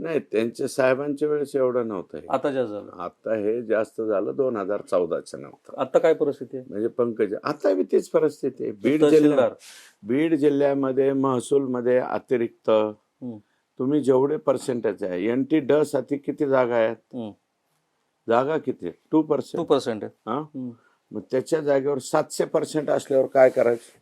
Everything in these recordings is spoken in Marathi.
नाही त्यांच्या साहेबांच्या वेळेस एवढं नव्हतं हे. आता जास्त झालं. आता हे जास्त झालं दोन हजार चौदाच्या नंतर. आता काय परिस्थिती आहे? म्हणजे पंकज आता बी तीच परिस्थिती आहे. बीड जिल्हा तहसीलदार बीड जिल्ह्यामध्ये महसूलमध्ये अतिरिक्त हम्म. तुम्ही जेवढे पर्सेंटेज आहे एन टी ड साठी किती जागा आहेत. जागा किती टू टू पर्सेंट पर्सेंट आहे हा. मग त्याच्या जागेवर सातशे पर्सेंट असल्यावर काय करायचं?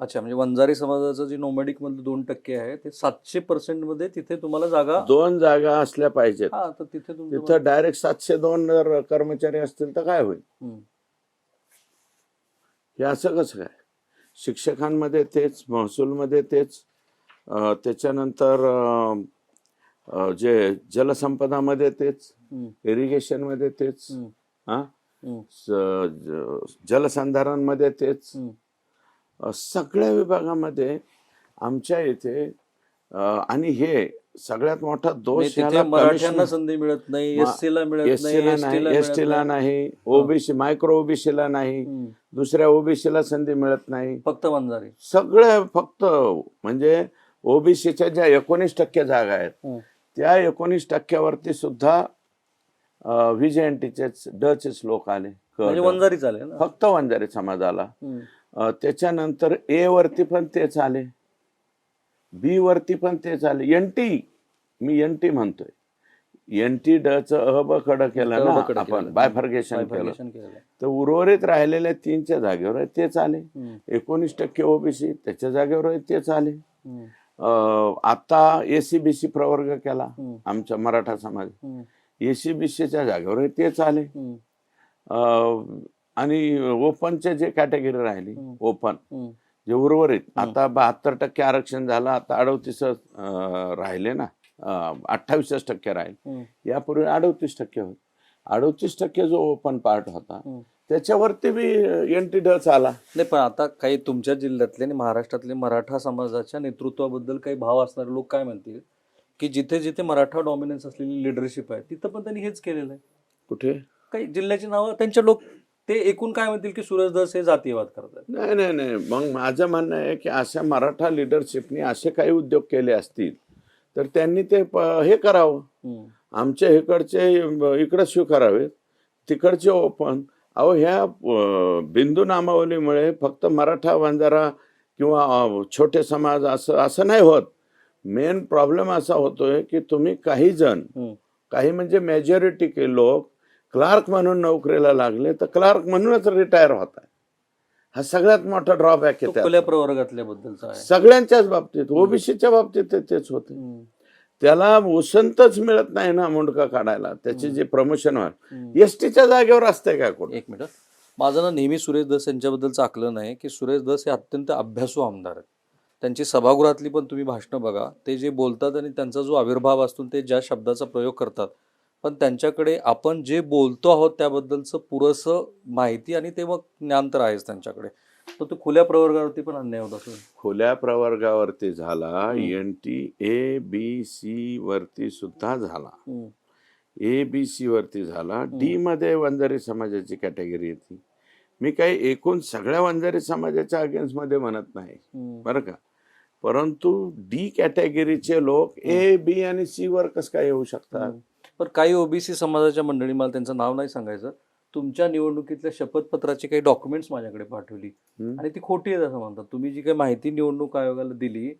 अच्छा म्हणजे वंजारी समाजाचं जे नोमॅडिक मधलं दोन टक्के आहे ते सातशे पर्सेंटमध्ये तिथे तुम्हाला जागा दोन जागा असल्या पाहिजेत हा तर तिथे तिथं डायरेक्ट सातशे दोन जर कर्मचारी असतील तर काय होईल हम्म. हे असं कसं काय शिक्षकांमध्ये तेच महसूलमध्ये तेच अं, त्याच्यानंतर अं, अं, जे जलसंपदामध्ये तेच हम्म. इरिगेशनमध्ये तेच हम्म. हा हम्म. स- ज- जलसंधारणमध्ये तेच हम्म. सगळ्या विभागामध्ये आमच्या इथे आणि हे सगळ्यात मोठा दोष मराठ्यांना संधी मिळत नाही मा- एससी ला मिळत एस नाही ला ST नाही ओबीसी मायक्रो ओबीसीला नाही. दुसऱ्या ओबीसीला संधी मिळत नाही फक्त वंजारी सगळे फक्त म्हणजे ओबीसीच्या ज्या एकोणीस टक्के जागा आहेत. त्या एकोणीस टक्क्यावरती सुद्धा व्हीजेएनटीचेच डचेच लोक आले म्हणजे ड. वंजारी चालेल ना फक्त वंजारी समाज आला हम्म. अं, त्याच्यानंतर ए वरती पण तेच आले बी वरती पण तेच आले एन टी मी एन टी म्हणतोय एन टी ड च अ ब कड केलं ना. आपण बायफर्गेशन केलं. तर उर्वरित राहिलेल्या तीनच्या जागेवर तेच आले. एकोणीस टक्के ओबीसी त्याच्या जागेवर आहे तेच आले आता एसीबीसी प्रवर्ग केला. आमचा मराठा समाज. एसीबीसीच्या जागेवर आहे तेच आले आणि ओपनचे जे कॅटेगरी राहिली. ओपन. जे उर्वरित आता बहात्तर टक्के आरक्षण झालं आता अडवतीस राहिले ना अठ्ठावीसच टक्के राहिले. यापूर्वी अडवतीस टक्के होते अडवतीस टक्के जो ओपन पार्ट होता. त्याच्यावरती बी एन टी डच आला नाही पण आता काही तुमच्या जिल्ह्यातले आणि महाराष्ट्रातले मराठा समाजाच्या नेतृत्वाबद्दल काही भाव असणारे लोक काय म्हणतील की जिथे जिथे मराठा डॉमिनन्स असलेली लिडरशिप आहे तिथं पण त्यांनी हेच केलेलं आहे कुठे काही जिल्ह्याची नावं त्यांचे लोक ते एकूण काय म्हणतील की सुरेश धस हे जातीयवाद करतात? नाही नाही नाही. मग माझं म्हणणं आहे की अशा मराठा लिडरशिपनी असे काही उद्योग केले असतील तर त्यांनी ते हे करावं. आमच्या इकडचे इकडं स्वीकारावेत तिकडचे ओपन. अहो ह्या बिंदू नामावलीमुळे फक्त मराठा बंजारा किंवा छोटे समाज असं असं नाही होत. मेन प्रॉब्लेम असा होतोय की तुम्ही काही जण. काही म्हणजे मेजॉरिटी के लोक क्लार्क म्हणून नोकरीला लागले तर क्लार्क म्हणूनच रिटायर होत आहे. हा सगळ्यात मोठा ड्रॉबॅक आहे त्यात. खुल्या प्रवर्गातल्या बद्दलचा आहे. सगळ्यांच्याच बाबतीत ओबीसीच्या बाबतीत ते तेच होते. त्याला उसंतच मिळत नाही ना मुंडका काढायला. त्याचे जे प्रमोशन हम्म. एसटीच्या जागेवर असते का कोण? एक मिनिट. माझं ना नेहमी सुरेश धस यांच्याबद्दलचं आकलन आहे की सुरेश धस हे अत्यंत अभ्यासू आमदार आहेत. त्यांची सभागृहातली पण तुम्ही भाषणं बघा. ते जे बोलतात आणि त्यांचा जो आविर्भाव असतो ते ज्या शब्दाचा प्रयोग करतात पण त्यांच्याकडे आपण जे बोलतो आहोत त्याबद्दलचं पुरेसं माहिती आणि ते मग ज्ञान तर आहेच त्यांच्याकडे. तर ते खुल्या प्रवर्गावरती पण अन्याय होत असेल. खुल्या प्रवर्गावरती झाला N T A B C वरती सुद्धा झाला. ए बी सी वरती झाला. डी मध्ये वंजारी समाजाची कॅटेगरी येते. मी काही एकूण सगळ्या वंजारी समाजाच्या अगेन्स्टमध्ये म्हणत नाही. बरं का? परंतु डी कॅटेगरीचे लोक ए बी आणि सी वर कसं काय येऊ शकतात? पण काही ओबीसी समाजाच्या मंडळी मला त्यांचं नाव नाही सांगायचं तुमच्या निवडणुकीतल्या शपथपत्राची काही डॉक्युमेंट्स माझ्याकडे पाठवली. आणि ती खोटी आहेत असं म्हणतात. तुम्ही जी काही माहिती निवडणूक आयोगाला दिली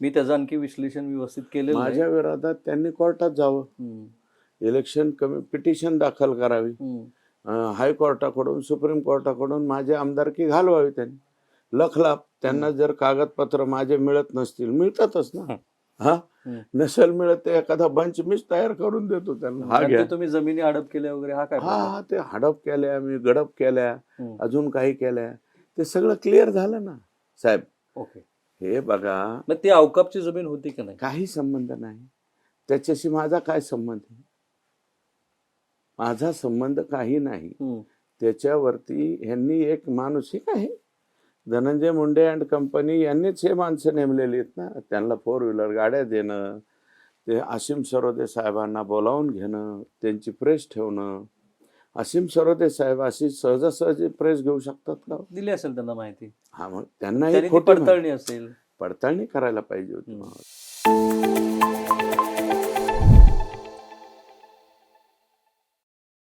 मी त्याचं आणखी विश्लेषण व्यवस्थित केलेलं नाही. माझ्या विरोधात त्यांनी कोर्टात जावं. इलेक्शन कमी पिटिशन दाखल करावी. हायकोर्टाकडून सुप्रीम कोर्टाकडून माझे आमदारकी घालवावी त्यांनी. लखलाप त्यांना जर कागदपत्र माझे मिळत नसतील मिळतातच ना. हा. नसेल मिळत ते एखादा बंच मीच तयार करून देतो त्यांना. हा घ्या. तुम्ही जमिनी अडप केल्या वगैरे हा काय हा? हा ते हडप केल्या मी गडप केल्या अजून काही केल्या. ते सगळं क्लिअर झालं ना साहेब. ओके. हे बघा. मग ती अवकापची जमीन होती का नाही? काही संबंध नाही. त्याच्याशी माझा काय संबंध आहे? माझा संबंध काही नाही. त्याच्यावरती ह्यांनी एक मानसिक आहे धनंजय मुंडे अँड कंपनी यांनीच हे माणसं नेमलेली आहेत ना. त्यांना फोर व्हीलर गाड्या देणं ते असीम सरोदे साहेबांना बोलावून घेणं त्यांची प्रेस ठेवणं. असीम सरोदे साहेब अशी सहजासहजी प्रेस घेऊ शकतात का दिली असेल त्यांना माहिती. हा मग त्यांना ही पडताळणी असेल. पडताळणी करायला पाहिजे होती.